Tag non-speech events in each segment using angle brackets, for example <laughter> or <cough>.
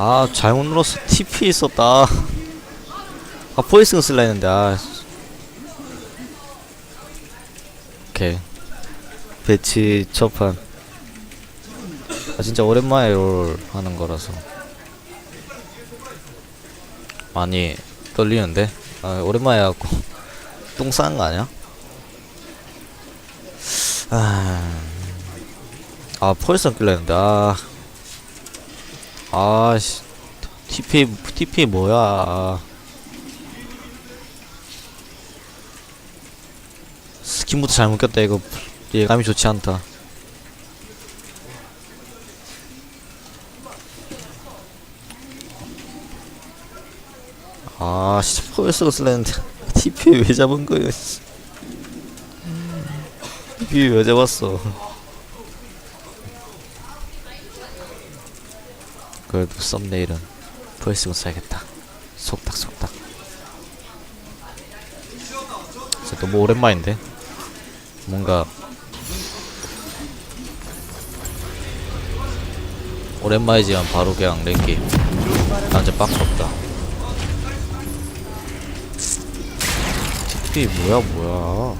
아 잘못 눌렀어. TP 있었다. 아 포이승 쓸라 했는데 아. 오케이. 배치 첫판. 아 진짜 오랜만에 롤 하는 거라서. 많이 떨리는데? 아 오랜만에 해갖고 똥 싸는 거 아니야? 아, 아 포이승 끌려 했는데 아 아씨 TP TP 뭐야? 스킨부터 잘못 꼈다 이거. 예감이 좋지 않다. 아 진짜 포에스가 쓸랬는데. TP 왜 잡은 거야 씨. TP 왜 잡았어 그래도 썸네일은 포에스가 써야겠다. 속닥 속닥. 진짜 너무 오랜만인데? 뭔가 오랜만이지만 바로 그냥 랭게임. 남자 빡 없다. TP 뭐야 뭐야?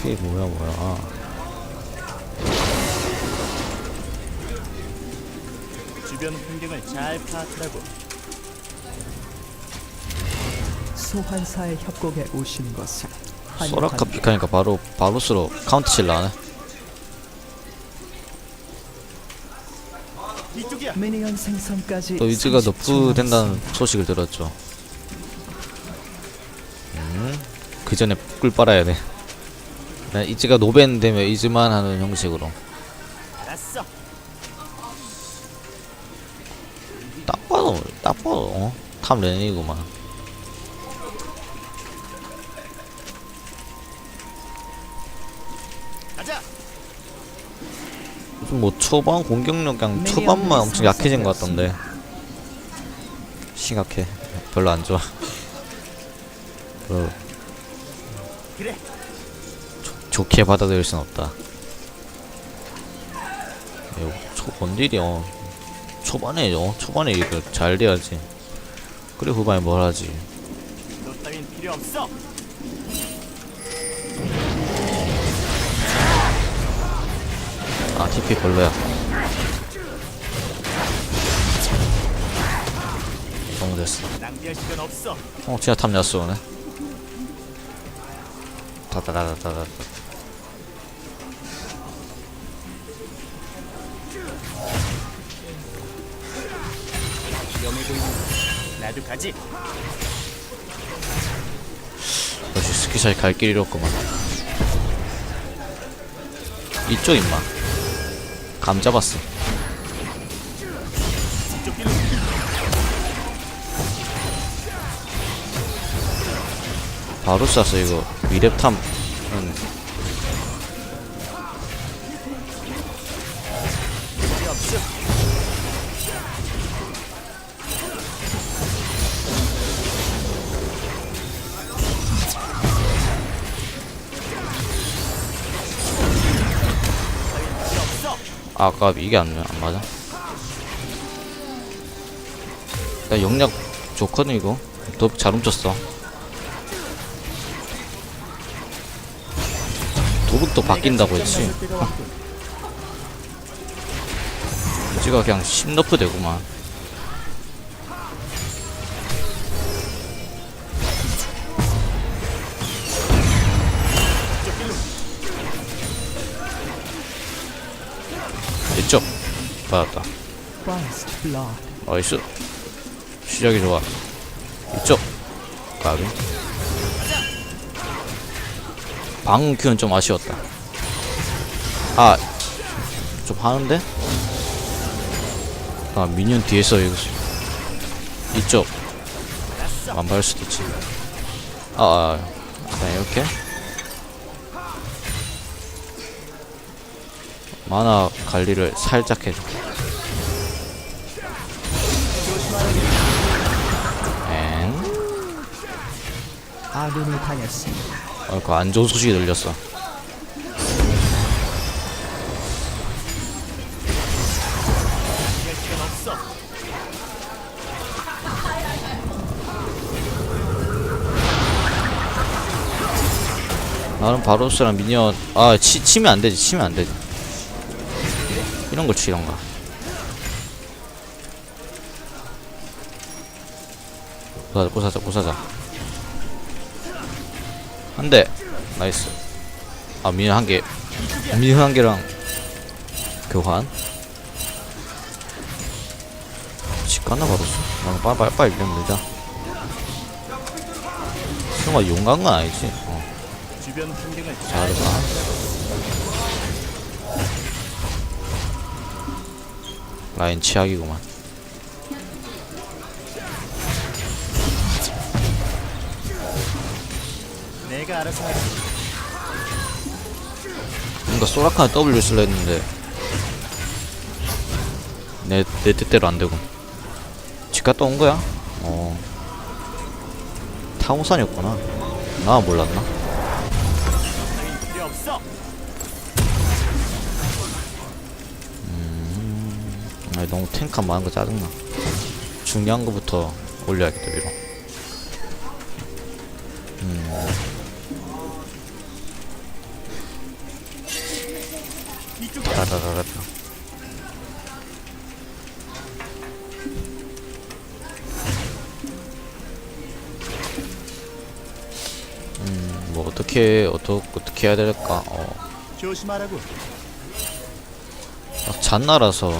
TP 뭐야 뭐야 주변 환경을 잘 파악하라고. 소환사의 협곡에 오신 것을 소라카 환영합니다. 픽하니까 바로 바로스로 카운트 칠라 하네 이쪽이야. 미니언 생성까지 또 위즈가 30초 너프 된다는 남았습니다. 소식을 들었죠. 음, 그 전에 꿀 빨아야 돼. 그냥 이즈가 노벤 되면 이즈만 하는 형식으로. 봐도, 어? 탑 레인이구만. 가자. 요즘 뭐 초반 공격력 그냥 초반만 엄청 약해진 것 같던데. 심각해. 별로 안 좋아. 그, 그래. 좋게 받아들일 순 없다. 이거 초, 뭔 일이야. 초반에, 어, 초반에 이거 잘 돼야지. 그래, 후반에 뭘 하지. 너 따윈 필요 없어. 아, TP 별로야. 너무 됐어. 낭비할 시간 없어. 어, 진짜 탑 야스오네. 다다다다다다. 가지. 역시 스키샷이 갈 길이 없구만. 이쪽 임마. 감 잡았어. 바로 쐈어 이거 미랩탐은 아, 아까 이게 안, 안 맞아? 나 영약 좋거든 이거. 더잘 훔쳤어. 도둑도 바뀐다고 했지. <laughs> 지가 그냥 10너프 되구만 받았다. 나이스. 시작이 좋아. 이쪽. 가비. 방금 큐는 좀 아쉬웠다. 아 좀 하는데? 아 미니언 뒤에서 이거 이쪽. 안 받을 수도 있지. 아, 아 그냥 이렇게. 만화 관리를 살짝 엥? 아군을 당했습니다. 아, 그 안 좋은 소식이 들렸어. 나는 바로스랑 미니언 아 치, 치면 안되지 치면 안되지 이런걸 치던가 고사자 고사자 고사자 한 대 나이스 아 미니언 한개 미니언 한 개랑 교환 집 갔나 바로스 나는 빨리 빨리 빨리 밀면 되자 설마 용간 건 아니지 어. 잘해봐. 라인 치약이구만. 내가 알아서 하지. 뭔가 소라카나 W 쓸려 했는데 내, 내 뜻대로 안 되고 집 갔다 온 거야? 어 타우산이었구나 나 몰랐나? 없어. 아니 너무 탱크 많은 거 짜증나 중요한 거부터 올려야겠다 위로 이쪽이야. 라라라라 음뭐 어떻게 어떻게 어떻게 해야 될까 어 조심하라고. 막 잔나라서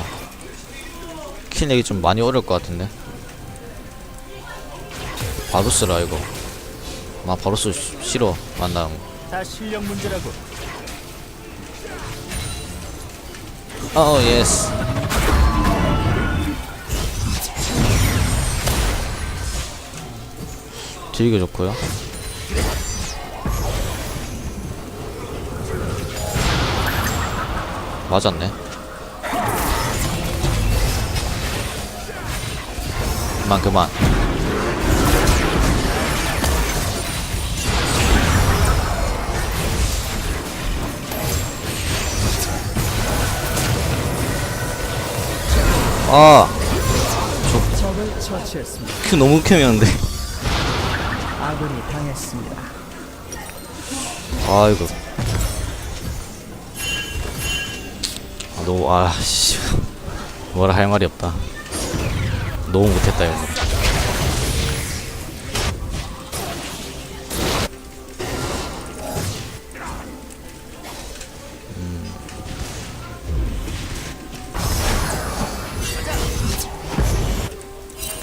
킬 내기 좀 많이 어려울 것 같은데 바루스라 이거 나 바루스 시- 싫어 만나는 거 다 실력 문제라고. 어 예스 되게 좋고요. 맞았네. 그만 그만 아. 큐 너무 캠이었는데. 아군이 당했습니다. 아 이거. 너무 아 씨. 뭐라 할 말이 없다. 너무 못했다 이거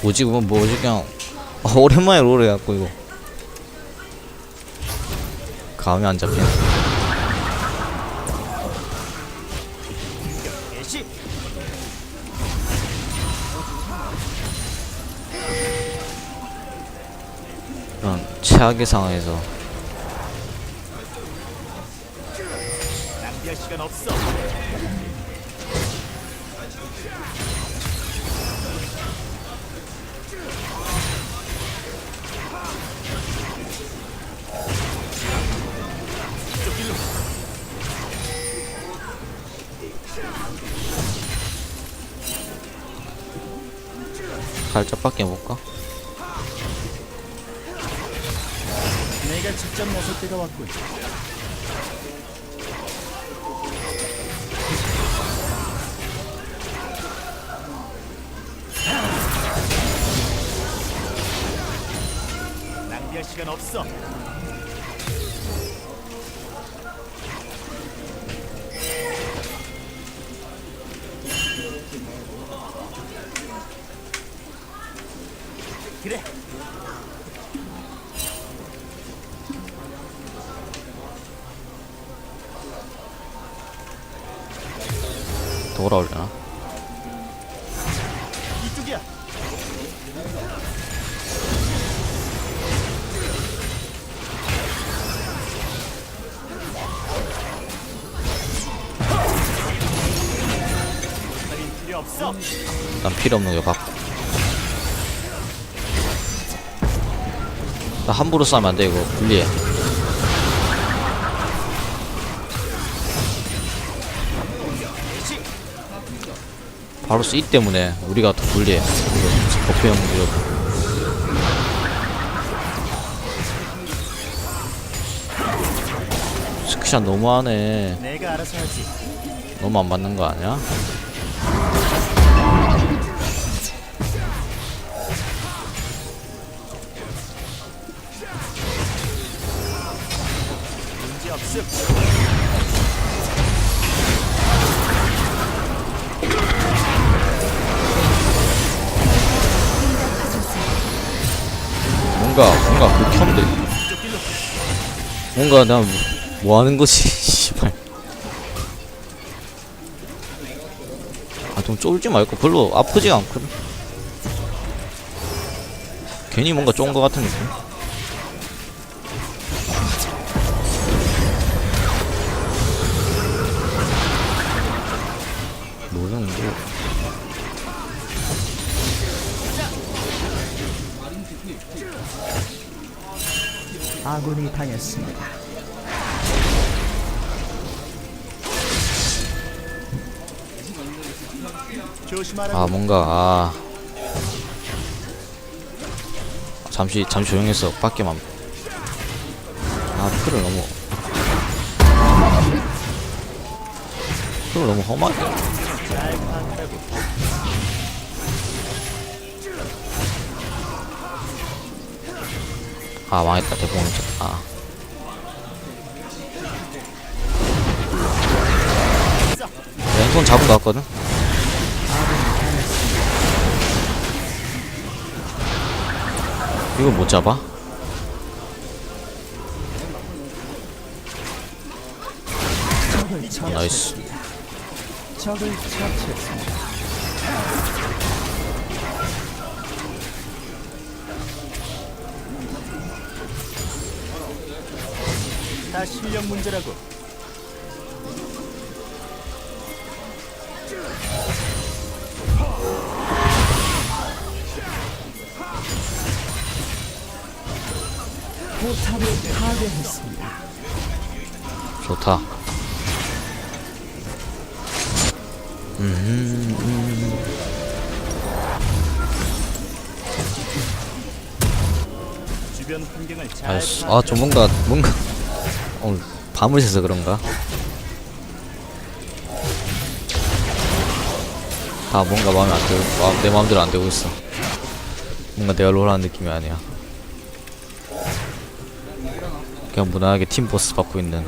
뭐지 그건 뭐지 그냥 아, <laughs> 오랜만에 롤 해갖고 이거 감이 안 잡히네. 이런 최악의 상황에서 낭비할 시간 없어. 살짝 밖에 볼까? 내가 직접 나설 때가 왔군. 낭비할 시간 없어. 그래. 돌아올려나? 이쪽이야. 할인 필요 없어. 난 필요 없는 거 갖고 나 함부로 싸면 안돼 이거 불리해. 바로 쓰이 때문에 우리가 더 불리해 버프 형 이거 쿠션 너무하네. 너무 안 맞는 거 아니야? 뭔가 뭔가 극혐돼. 뭔가 난뭐 하는 거지 <laughs> 씨발. 아좀 쫄지 말고 별로 아프지가 않거든. 괜히 뭔가 쫀 거 같은 느낌 아군이 당했습니다. 아 뭔가 아. 잠시 잠시 조용해서 밖에만. 아 풀을 너무. 풀을 너무 험하게 아 망했다 대공을 쳤다 왼손 잡은 거 같거든 이걸 못 잡아? 나이스. 적을 처치했습니다. 다 실력 문제라고. 포탑을 파괴했습니다. 좋다 음, 음. 주변 환경을 잘 아이씨 파악하고. 아좀 뭔가 뭔가 오늘 밤을 새서 그런가? 다 뭔가 마음에 안 들고 마음, 내 마음대로 안 되고 있어. 뭔가 내가 롤하는 느낌이 아니야. 그냥 무난하게 팀보스 받고 있는.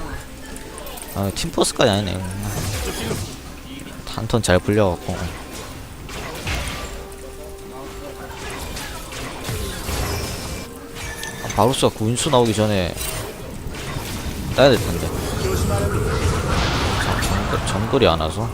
아 팀보스까지 아니네. 한턴잘 불려갖고. 아, 바루스가 구인수 나오기 전에 따야 될 텐데. 정, 정글, 정글이 안 와서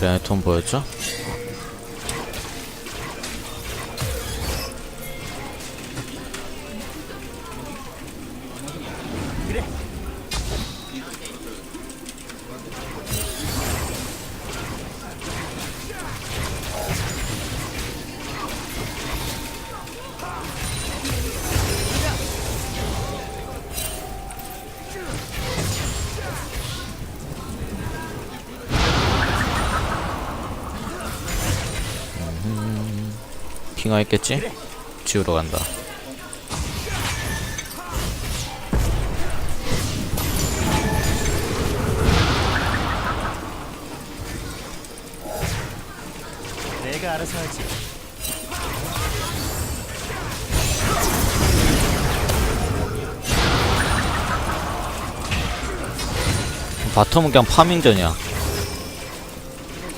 레네톤 보였죠? 있겠지? 지우러 간다 내가 알아서 하지. 바텀은 그냥 파밍전이야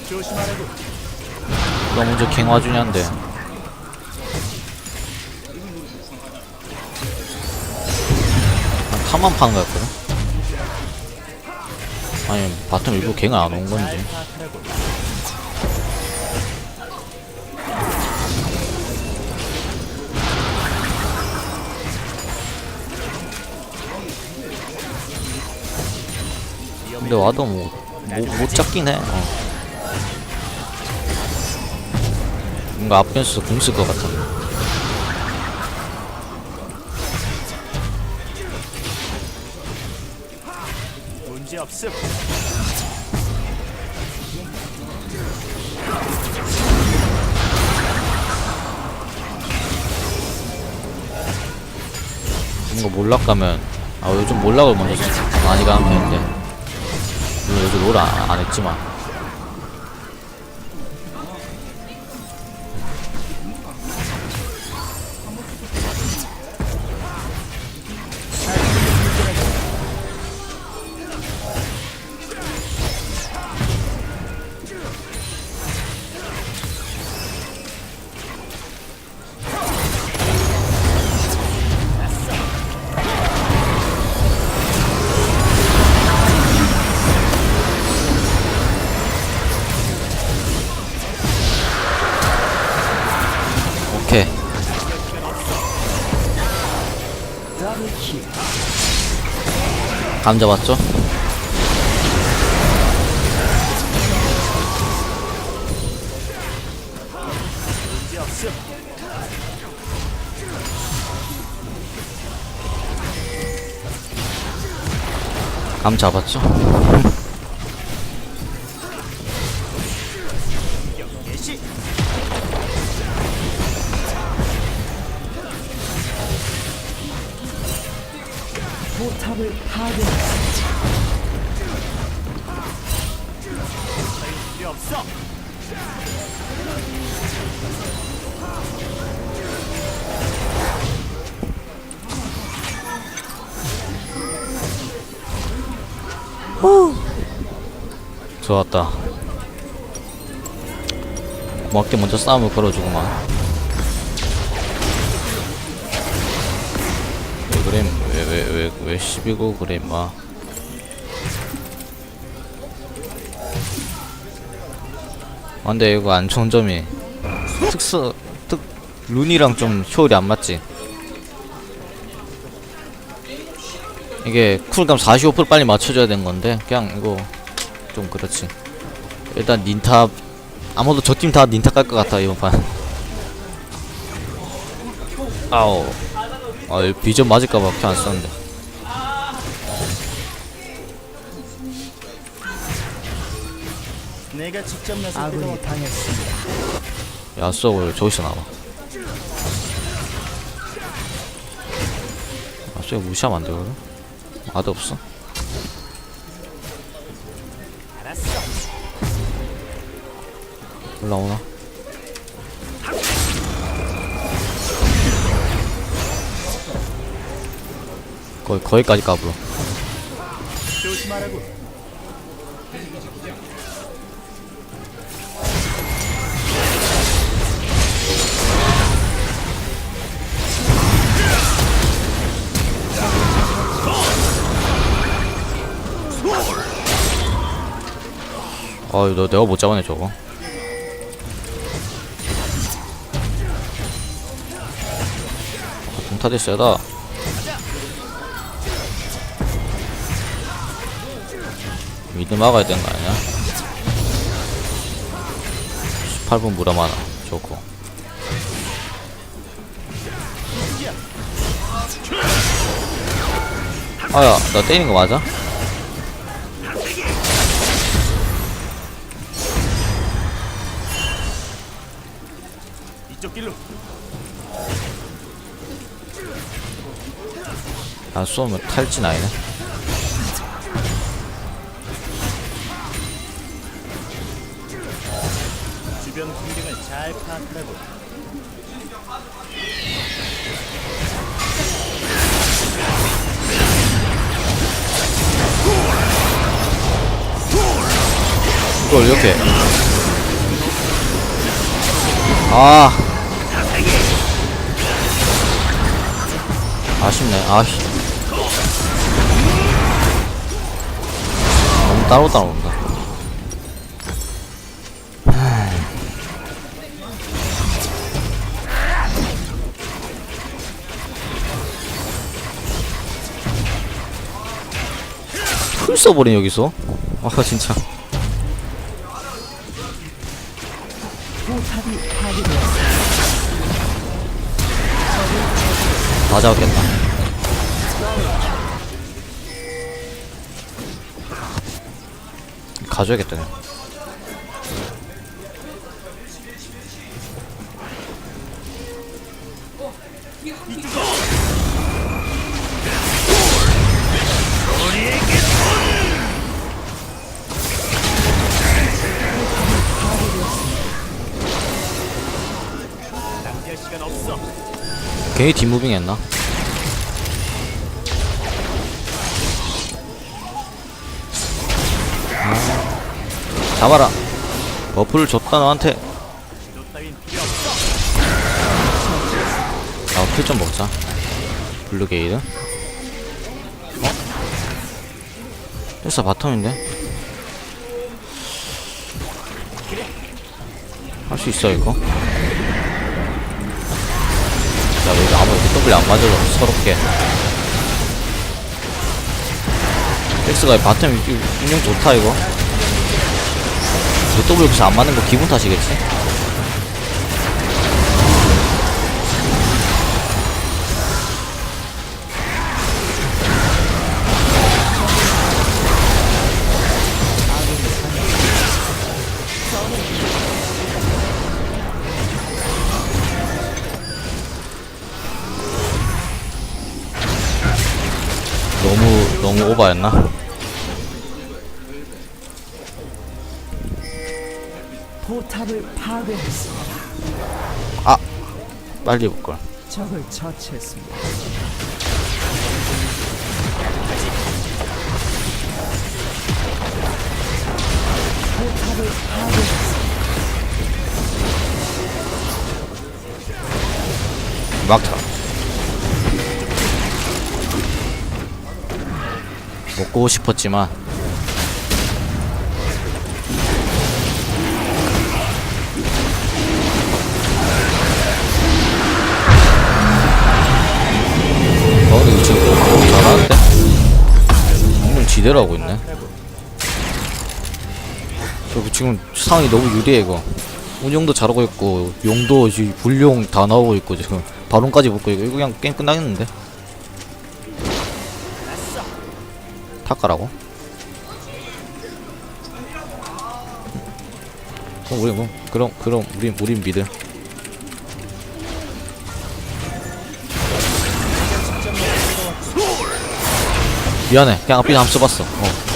조심하라고. 누가 먼저 갱 와주냐는데 한 탑만 파는 거 같거든 아니 바텀 일부 갱을 안 온 건지. 근데 와도 뭐 못, 못 잡긴 해 어. 뭔가 앞변수 공쓸 것 같아 없음. 뭔가 몰락 가면 아 요즘 몰락을 먼저 많이 가는 편인데 물론 요즘 롤 안, 안 했지만 감 잡았죠? 감 잡았죠? <laughs> 좋았다. 고맙게 먼저 싸움을 걸어주구만. 왜 그래? 왜왜왜 왜 시비고 그래 임마? 아, 근데 이거 안 좋은 점이 특수 특 룬이랑 좀 효율이 안 맞지? 이게 쿨감 45% 빨리 맞춰줘야 되는 건데 그냥 이거 좀 그렇지 일단 닌탑 아무도 저 팀 다 닌탑 깔것 같아 이번 판 아우 아 비전 맞을까봐 큐안 썼는데 내가 직접 때가 아군이. 당했습니다. 야쏘 왜 저기서 나와 야쏘 무시하면 안 되거든 아드 없어. 올라오나 거의 거기까지 까불어 조심하라고. 어이 너 내가 못 잡아내 저거 세다 미드 막아야 되는 거 아니야? 18분 무라마나 좋고 아야 나 때리는 거 맞아? 안 쏘면 탈진 아니네. 주변 풍경을 잘 파악하라고. 이걸 이렇게. 아. 아쉽네. 아씨 따로 따로 온다. <sighs> 풀 써버린 여기서? 아 진짜. 다 잡았겠다 가져야겠다 그냥. 괜히 뒷무빙 했나? 잡아라 버프를 줬다 너한테. 아, 킬 좀 먹자. 블루게이드. 어? 됐어, 바텀인데? 할 수 있어, 이거? 야, 여기 아무래도 W 안 맞아서 서럽게. 엑스가 바텀 이- 운영 좋다, 이거. 이거 W 여기서 안 맞는 거 기분 탓이겠지? 너무, 너무 오바였나? 포탑을 파괴했습니다. 아! 빨리 해볼걸. 적을 처치했습니다. 포탑을 파괴했습니다. 막타. 먹고 싶었지만 지대로 하고 있네. 저 지금 상황이 너무 유리해 이거. 운영도 잘하고 있고 용도 불용 다 나오고 있고 지금. 바론까지 붙고 이거 그냥 게임 끝나겠는데? 탁가라고? 그럼 우리 뭐 그럼 그럼 우리 우린 미드 미안해 그냥 앞에 한번 써봤어 어.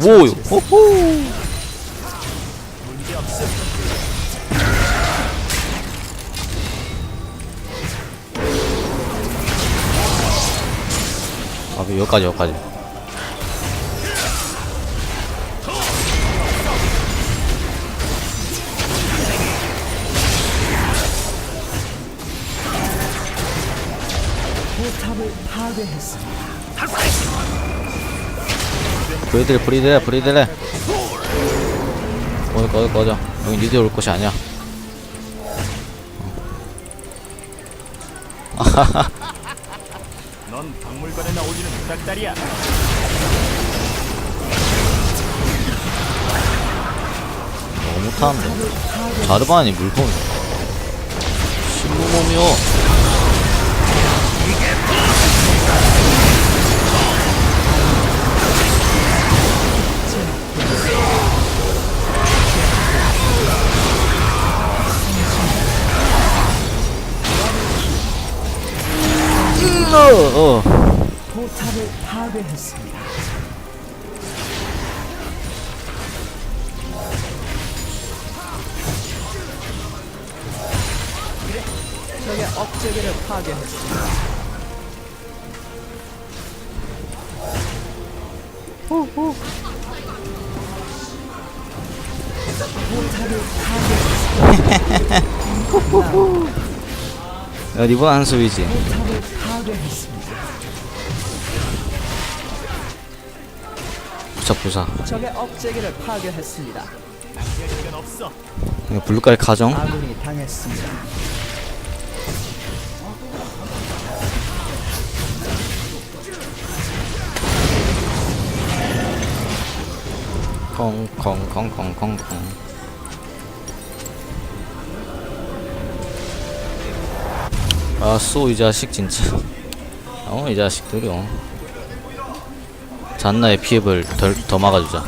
오 호호 없음. 아 여기까지 여기까지 브리드래 브리드래 브리드래. 꺼져 꺼져 꺼져. 여기 니들 올 곳이 아니야. <laughs> 넌 박물관에 나오기는 부탁다리야. 너무 못하는데? 자르바니 물품 신무몸이요 어, 어. 포탑을 파괴했습니다. 적의 업체계를 파괴했습니다. 야 이번 한수이지 포탑을 파괴했습니다. <laughs> 부사 부사. 적의 억제기를 파괴했습니다. 이거 블루깔 가정? 아군이 당했습니다. 콩콩콩콩콩콩. 아쏘 이 자식 진짜. 어이 자식들이 어 잔나의 피해를 덜, 더 막아주자.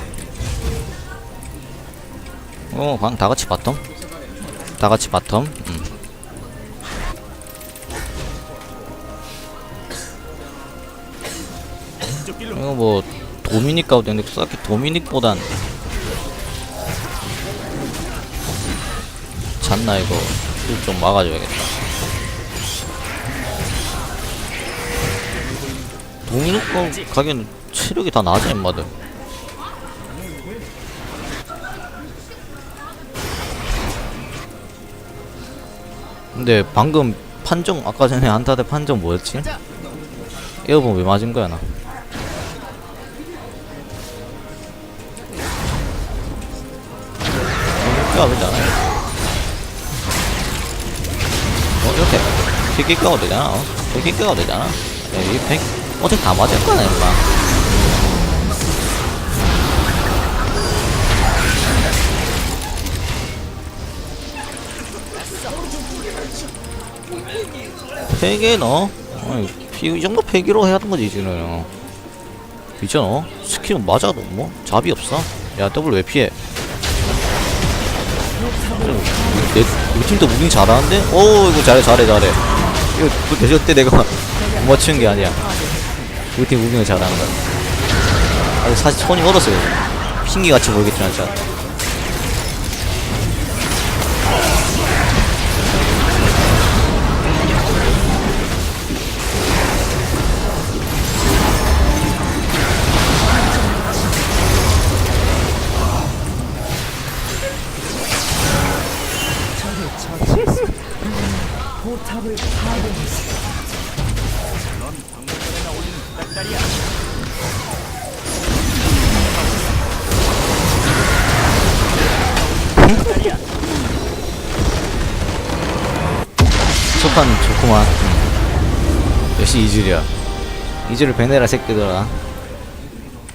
어 그냥 다같이 바텀? 다같이 바텀? 음. 이거 뭐 도미닉 가도 되는데 딱히 도미닉보단 잤나 이거 좀 막아줘야겠다. 도미닉 가 가기엔 체력이 다 낮아 임마들 근데 방금 판정 아까 전에 안타대 판정 뭐였지? 에어본 왜 맞은 거야 나 뼈가 되지 않아요? 어, 이렇게 픽기가가 되잖아. 어? 픽기가가 되잖아. 야, 이 백, 어차피 다 맞을 거야, 임마. 넣어? 아니, 이, 이 정도 팩기로 해야 하는 거지, 지금. 있잖아. 스킬은 맞아도 뭐, 잡이 없어. 야, 더블 왜 피해? 내, 우리 팀도 무빙 잘하는데? 오 이거 잘해 잘해 잘해 이거 그 대전 때 내가 <laughs> 못 맞추는 게 아니야 우리 팀 무빙을 잘하는 거야 아 사실 손이 얼었어요 핑계같이 보이겠지만 진짜 이질을 베네라 새끼들아